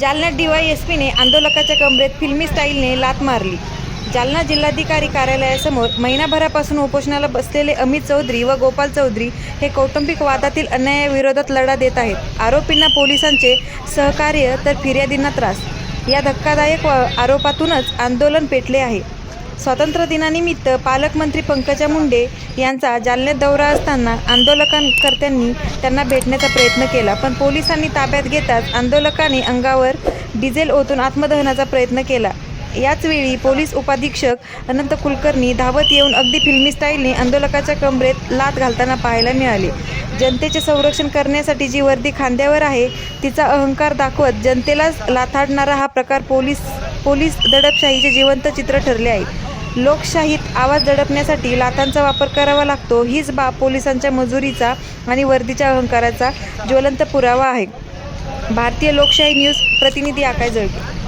जालना डीवायएसपीने आंदोलकाच्या कमरेत फिल्मी स्टाईलने लात मारली. जालना जिल्हाधिकारी कार्यालयासमोर महिनाभरापासून उपोषणाला बसलेले अमित चौधरी व गोपाल चौधरी हे कौटुंबिक वादातील अन्यायाविरोधात लढा देत आहेत. आरोपींना पोलिसांचे सहकार्य तर फिर्यादींना त्रास. या धक्कादायक व- आरोपातूनच आंदोलन पेटले आहे. स्वातंत्र्य दिनानिमित्त पालकमंत्री पंकजा मुंडे यांचा जालन्यात दौरा असताना आंदोलनकर्त्यांनी त्यांना भेटण्याचा प्रयत्न केला. पण पोलिसांनी ताब्यात घेताच आंदोलकांनी अंगावर डिझेल ओतून आत्मदहनाचा प्रयत्न केला. याचवेळी पोलीस उपाधीक्षक अनंत कुलकर्णी धावत येऊन अगदी फिल्मी स्टाईलने आंदोलकाच्या कमरेत लात घालताना पाहायला मिळाले. जनतेचे संरक्षण करण्यासाठी जी वर्दी खांद्यावर आहे तिचा अहंकार दाखवत जनतेलाच लाथाडणारा हा प्रकार पोलीस पोलीस दडपशाहीचे जिवंत चित्र ठरले आहे. लोकशाहीत आवाज दडपण्यासाठी लाथांचा वापर करावा लागतो. हीच बाब पोलिसांच्या मजुरीचा आणि वर्दीच्या अहंकाराचा ज्वलंत पुरावा आहे. भारतीय लोकशाही न्यूज प्रतिनिधी आकाश जळके.